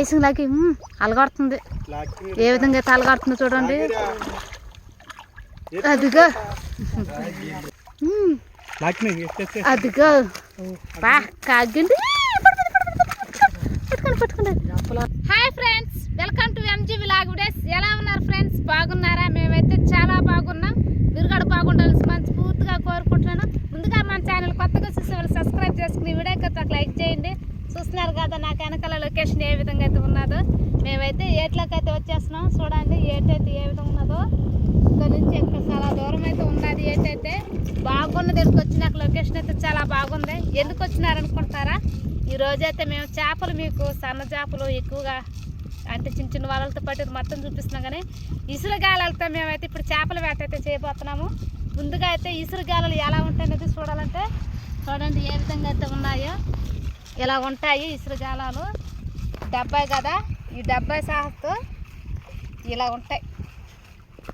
నైసింగ్ లాగి అలగడుతుంది. ఏ విధంగా అయితే అలగాడుతుందో చూడండి. అదిగో. అదిగో. బా కాగింది. Hi friends welcome to MG vlog ఎలా ఉన్నారు ఫ్రెండ్స్ బాగున్నారా మేమైతే చాలా బాగున్నాం మీరు కూడా బాగుండాల్సి మంచి పూర్తిగా కోరుకుంటున్నాను ముందుగా మన ఛానల్ కొత్తగా చూసే వాళ్ళు సబ్స్క్రైబ్ చేసుకుని వీడియోకి ఒక లైక్ చేయండి చూస్తున్నారు కదా నాకు వెనకాల లొకేషన్ ఏ విధంగా అయితే ఉన్నదో. మేమైతే ఏట్లోకి అయితే వచ్చేస్తున్నాం. చూడండి ఏటైతే ఏ విధంగా ఉన్నదో. ఇక్కడ నుంచి ఇక్కడ చాలా దూరం అయితే ఉన్నది ఏటైతే. బాగున్నది ఇక్కడికి వచ్చినాక లొకేషన్ అయితే చాలా బాగుంది. ఎందుకు వచ్చినారనుకుంటారా? ఈరోజు అయితే మేము చేపలు మీకు సన్న చేపలు ఎక్కువగా అంటే చిన్న చిన్న వాళ్ళతో పాటు మొత్తం చూపిస్తున్నాం కానీ ఇసురుగాలతో మేమైతే ఇప్పుడు చేపల వేట అయితే చేయబోతున్నాము. ముందుగా అయితే ఇసురుగాలలు ఎలా ఉంటాయనేది చూడాలంటే చూడండి ఏ విధంగా అయితే ఉన్నాయో. ఇలా ఉంటాయి ఇసురుజాలాలు డబ్బాయి కదా ఈ డబ్బాయి సాహతో ఇలా ఉంటాయి.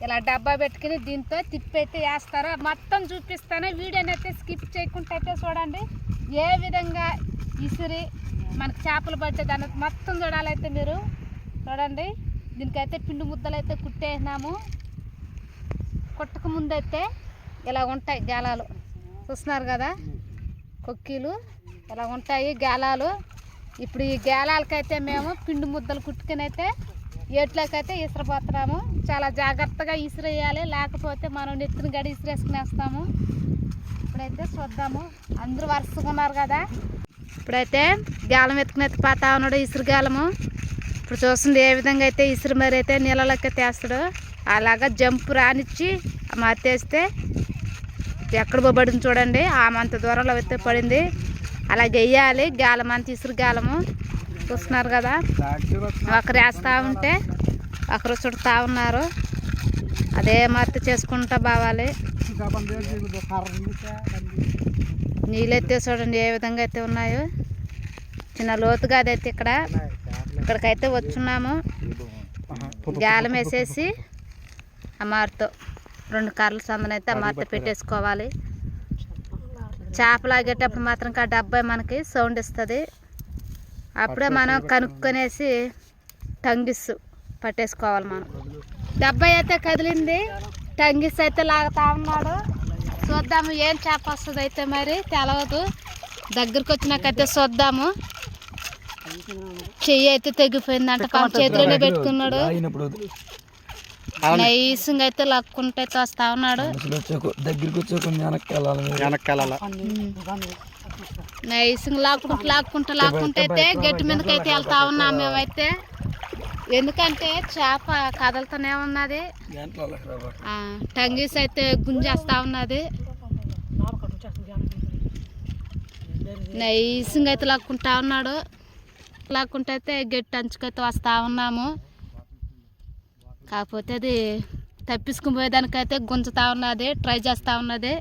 ఇలా డబ్బా పెట్టుకుని దీంతో తిప్పెట్టి వేస్తారు. మొత్తం చూపిస్తాను. వీడియోని అయితే స్కిప్ చేయకుండా అయితే చూడండి. ఏ విధంగా ఇసిరి మనకు చేపలు పడ్డది అన్నది మొత్తం చూడాలైతే మీరు. చూడండి. దీనికైతే పిండి ముద్దలు అయితే కుట్టేసినాము. కుట్టక ముందైతే ఇలా ఉంటాయి జాలాలు. చూస్తున్నారు కదా? కొక్కీలు. ఇలా ఉంటాయి గాలాలు. ఇప్పుడు ఈ గేలాలకైతే మేము పిండి ముద్దలు కుట్టుకుని అయితే ఏట్లోకైతే ఇసురపోతున్నాము. చాలా జాగ్రత్తగా ఇసిరేయాలి లేకపోతే మనం నెత్తిన గడి ఇసిరేసుకునేస్తాము. ఇప్పుడైతే చూద్దాము. అందరూ వరుసగా ఉన్నారు కదా. ఇప్పుడైతే గాలం ఎత్తుకునైతే పాతా ఉన్నాడు ఇసురుగాలము ఇప్పుడు చూస్తుంది ఏ విధంగా అయితే ఇసురు మరి అయితే నీళ్ళలోకి తీస్తాడు. అలాగా జంప్ రానిచ్చి మారితేస్తే ఎక్కడ పోబడింది చూడండి. ఆమె అంత దూరంలో అయితే పడింది. అలా చెయ్యాలి గాలం అని ఇసురు గాలము. చూస్తున్నారు కదా? ఒకరు వేస్తూ ఉంటే ఒకరు చుడతా ఉన్నారు. అదే మత్తు చేసుకుంటా బావాలి. నీళ్ళైతే చూడండి ఏ విధంగా అయితే ఉన్నాయో. చిన్న లోతుగా అదైతే ఇక్కడ ఇక్కడికైతే వచ్చున్నాము. గాలం వేసేసి అమ్మారితో రెండు కర్రల సందనైతే అమ్మారితో పెట్టేసుకోవాలి. చేపలు ఆగేటప్పుడు మాత్రం ఆ డబ్బాయి మనకి సౌండ్ ఇస్తుంది. అప్పుడే మనం కనుక్కొనేసి టంగిస్ పట్టేసుకోవాలి మనం. డబ్బాయి అయితే కదిలింది టంగిస్ అయితే లాగుతా ఉన్నాడు. చూద్దాము ఏం చేప వస్తుంది అయితే మరి తెలవదు. దగ్గరికి వచ్చినాకైతే చూద్దాము. చెయ్యి అయితే తెగిపోయిందంట పాపం చేతిలోనే పెట్టుకున్నాడు. నైసింగ్ అయితే లక్కుంటే వస్తా ఉన్నాడు. దగ్గరికి వచ్చే కొన్ని వెనక్కి వెళ్ళాలి. వెనక్కి వెళ్ళాలా నైసింగ్ లాక్కుంటూ లాక్కుంటూ లాక్కుంటూ అయితే గట్టి మీదకి అయితే వెళ్తా ఉన్నాం మేమైతే. ఎందుకంటే చేప కదలుతూనే ఉన్నది. టంగీస్ అయితే గుంజేస్తా ఉన్నది. నైసింగ్ అయితే లాక్కుంటా ఉన్నాడు. లాక్కుంటే అయితే గట్టి అంచుకైతే వస్తా ఉన్నాము. కాకపోతే అది తప్పించుకుని పోయేదానికైతే గుంజుతా ఉన్నది ట్రై చేస్తూ ఉన్నది.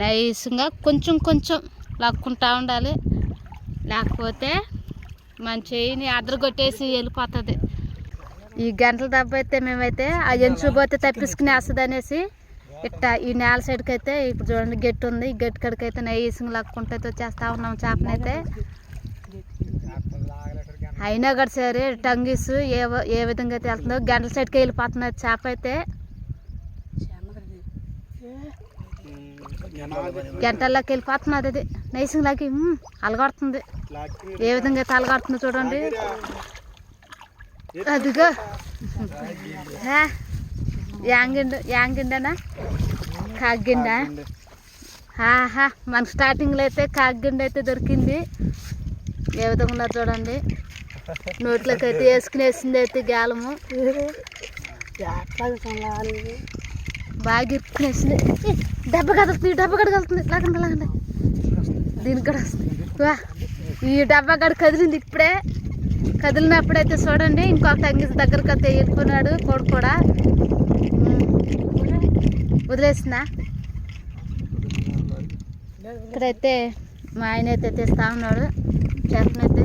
నైస్గా కొంచెం కొంచెం లాక్కుంటా ఉండాలి. లేకపోతే మన చేయిని అదరగొట్టేసి వెళ్ళిపోతుంది. ఈ గంటల దెబ్బ అయితే మేమైతే ఆ ఎంచుకుపోతే తప్పించుకుని వస్తుంది అనేసి ఇట్ట ఈ నేల సైడ్కి అయితే ఇప్పుడు చూడండి గట్టి ఉంది ఈ గట్టి కడికి అయితే నైసింగ్ లాక్కుంటే అయితే వచ్చేస్తా ఉన్నాం చేపనైతే. అయినా కూడా సరే టంగిస్ ఏ ఏ విధంగా అయితే వెళ్తుందో గంటల సైడ్కి వెళ్ళిపోతున్నది చేప అయితే. గంటల్లోకి వెళ్ళిపోతున్నది అది. నైసింగ్ లాగి మ్మ్, ఏ విధంగా అయితే అలగాడుతుందో చూడండి. అదిగో. యాంగిండు యాంగిండనా? కాగ్గిండా? ఆహా మన స్టార్టింగ్లో అయితే కాగ్గిండి అయితే దొరికింది. ఏ విధంగా ఉన్నది చూడండి. నోట్లోకి అయితే వేసుకుని వేసింది అయితే గాలము. బాగా ఇరుక్కునేసింది. ఏ, దెబ్బ కదులుతుంది డబ్బా కడగలుతుంది లాగండి లాగండి. దీనికి కూడా వస్తుంది. వా ఈ డబ్బా గడ కదిలింది ఇప్పుడే. కదిలినప్పుడైతే చూడండి ఇంకొక టంగి దగ్గరకు అయితే వెళ్ళిపోయినాడు కోడి. కూడా వదిలేసిందా? ఇక్కడైతే మా ఆయన అయితే తెస్తా ఉన్నాడు. చేపనైతే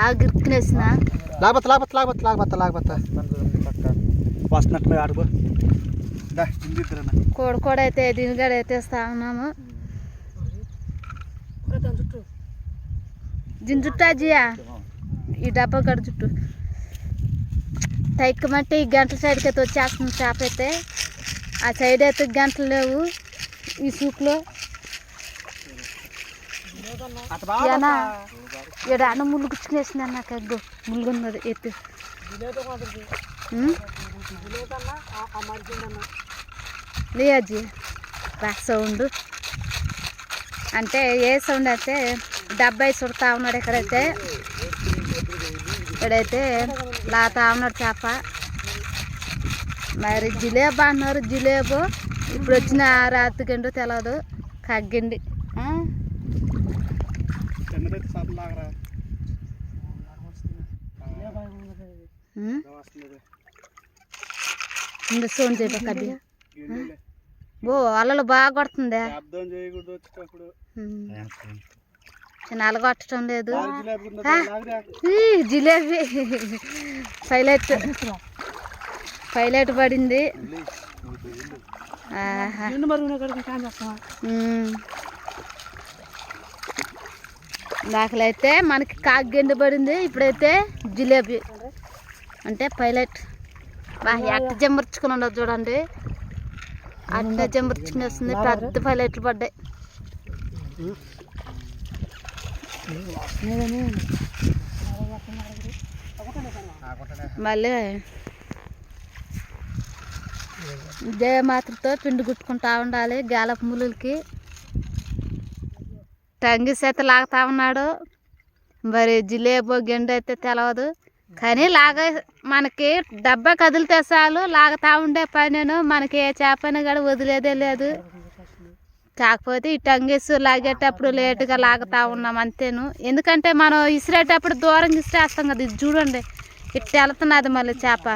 బాగా ఇరుక్కునేసిన లాగబత్త లాగబత్త లాగబత్త లాగబత్త లాగబత్త వస్తున్నట్టు ఆడుకో కోడి కూడా అయితే దీనిగాడ అయితే తెస్తా ఉన్నాము దీని చుట్టూ అజియా ఈ డబ్బా గడ చుట్టూ తైక్కమంటే ఈ గంటల సైడ్కి అయితే వచ్చేస్తుంది చేప అయితే ఆ సైడ్ అయితే గంటలు లేవు ఈ సూక్లో ఏనా ఇక్కడ అన్న ముళ్ళు గుచ్చుకునేసింది నాకు ఎగ్గు ముళ్ళు ఉన్నది ఎత్తు? లే అజ్జి బా సౌండ్. అంటే ఏ సౌండ్ అయితే డబ్బాయి చుడతా ఉన్నాడు ఇక్కడైతే ఇక్కడైతే లాతా ఉన్నాడు చేప. మరి జిలేబీ అంటున్నారు జిలేబు. ఇప్పుడు వచ్చిన రాత్రికిండో తెలియదు కగ్గిండి సౌండ్ చేయబోక అది గిండెలే ఓ అల్లలు బాగా కొడుతుందే. నేను అలగొట్టడం లేదు. జిలేబీ పైలట్. పైలట్ పడింది. దాఖలైతే మనకి కాగ్గెండి పడింది ఇప్పుడైతే జిలేబీ. అంటే పైలట్. బాగా ఎట్ట జమ్మర్చుకుని ఉండదు చూడండి. అట్ట జమ్మర్చుకుని వస్తుంది పెద్ద పైలట్లు పడ్డాయి. మళ్ళీ ఇదే మాత్రతో పిండి కుట్టుకుంటా ఉండాలి గాలపు ములులకి టంగి చేత లాగుతా ఉన్నాడు. మరి జిలేబో గెండు అయితే తెలవదు. కానీ లాగ మనకి డబ్బా కదిలితే చాలు లాగుతా ఉండే పనేను మనకి ఏ చేపని కూడా వదిలేదే లేదు. కాకపోతే ఈ టంగేసు లాగేటప్పుడు లేటుగా లాగుతా ఉన్నాం అంతేను. ఎందుకంటే మనం ఇసిరేటప్పుడు దూరం ఇసిరేస్తాం కదా ఇది చూడండి. ఇట్ట వెళ్తున్నది మళ్ళీ చేప.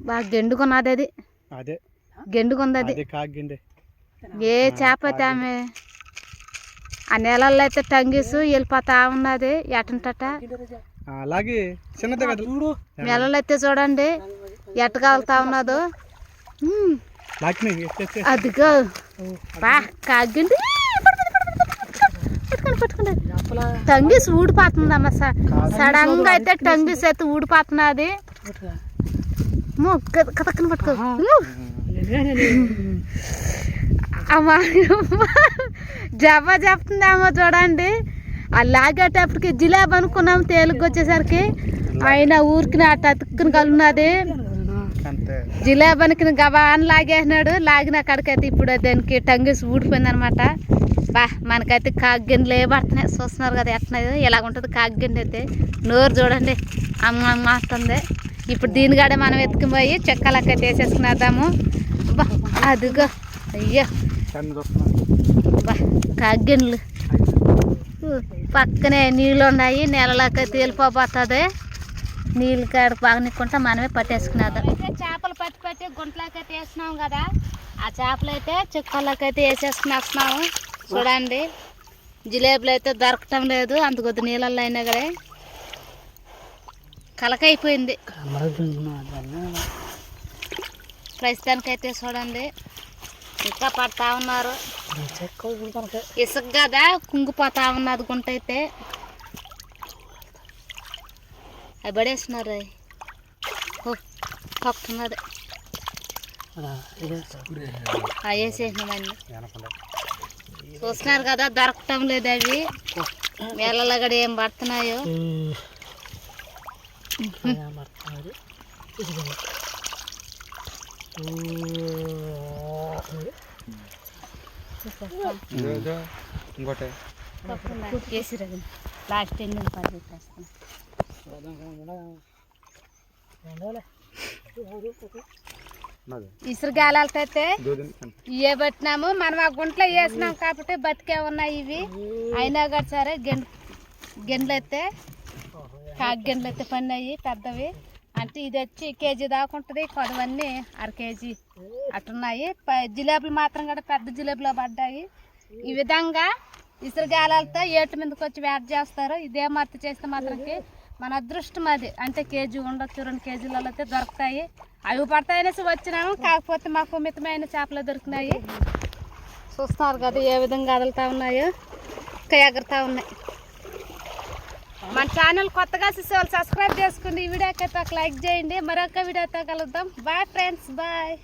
బాగా గెండుకున్నది అది. అదే. గెండుకుంది అది. ఏ చేప ఆమె? ఆ నెలల్లో అయితే టంగీసు వెళ్ళిపోతా ఉన్నది ఎటంటట? అలాగే. చిన్నదే కదా. చూడు. నెలలు అయితే చూడండి ఎట్ట కాలుతా ఉన్నదో. అదిగో. బా కాగిండి టంగీస్ ఊడిపోతుంది అమ్మ సడన్గా అయితే టంగీస్ అయితే ఊడిపోతున్నది. కథక్కన పట్టుకో. అమ్మా. జబ్బ చెప్తుందేమో చూడండి. ఆ లాగేటప్పటికి జిలేబీ అనుకున్నాం తేలిగ్గా వచ్చేసరికి. ఆయన ఊరికి అట్ట అతుక్కుని కలున్నది. జిలేబీనికి గబాన్ లాగేసినాడు. లాగిన కాడికైతే ఇప్పుడు దానికి టంగేసి ఊడిపోయింది అనమాట బా మనకైతే కాగ్గిండ్లు ఏ పడుతున్నాయి చూస్తున్నారు కదా ఎట్టినాయో ఇలాగ ఉంటుంది కాగ్గిండి అయితే. నోరు చూడండి. అమ్మ అమ్మ అంటుంది ఇప్పుడు దీనిగాడే మనం ఎత్తుకుని పోయి చెక్కలకైతే వేసేసుకునేద్దాము బా అదిగో. అయ్యో. బా. కగ్గిన్లు. పక్కనే నీళ్ళు ఉన్నాయి నెలలోకి తేలిపోతుంది నీళ్ళు కాడ బాగా మనమే పట్టేసుకున్నాం అయితే చేపలు పట్టి పట్టి గుంటలోకి అయితే వేసినాం కదా ఆ చేపలు అయితే చిక్కల్లోకి వేసేసుకుని వస్తున్నాము చూడండి జిలేబులు అయితే దొరకటం లేదు అంత కొద్ది నీళ్ళల్లో అయినా కదా కలకైపోయింది. ప్రస్తుతానికైతే చూడండి ఇంకా పడతా ఉన్నారు. ఇసుక కదా కుంగిపోతా ఉన్నది గుంట అయితే అవి పడేస్తున్నారు ఓ పక్కున్నది చూస్తున్నారు కదా దొరకటం లేదు అవి. వేళ్ళలో కూడా ఏం పడుతున్నాయో? ఇంకోటి లాస్ట్ పెట్టేస్తాను ఇసురు గాలాలతో అయితే ఇవే పెట్టినాము మనం ఆ గుంట్లో వేసినాం కాబట్టి బతికే ఉన్నాయి ఇవి అయినా కూడా సరే గెండు గెండ్లు అయితే కాకి గెండ్లు అయితే పడినాయి పెద్దవి అంటే ఇది వచ్చి కేజీ దాకా ఉంటుంది. కొడవన్నీ అర కేజీ అట్టున్నాయి. ప- జిలేబులు మాత్రం కూడా పెద్ద జిలేబులో పడ్డాయి. ఈ విధంగా ఇసురుగాలతో ఏటు మీదకి వచ్చి వేట చేస్తారు. ఇదే మర్తి చేస్తే మాత్రంకి మన అదృష్టం అది. అంటే కేజీ ఉండొచ్చు రెండు కేజీలలో అయితే దొరుకుతాయి. అవి పడతాయనేసి వచ్చినాము కాకపోతే మాకు మితమైన చేపలు దొరికినాయి. చూస్తున్నారు కదా ఏ విధంగా కదులుతా ఉన్నాయో. ఇంకా ఎగురుతా ఉన్నాయి. మన ఛానల్ కొత్తగా చూసే వాళ్ళు సబ్స్క్రైబ్ చేసుకుని ఈ వీడియోకి అయితే ఒక లైక్ చేయండి. మరొక వీడియోతో కలుద్దాం. Bye friends bye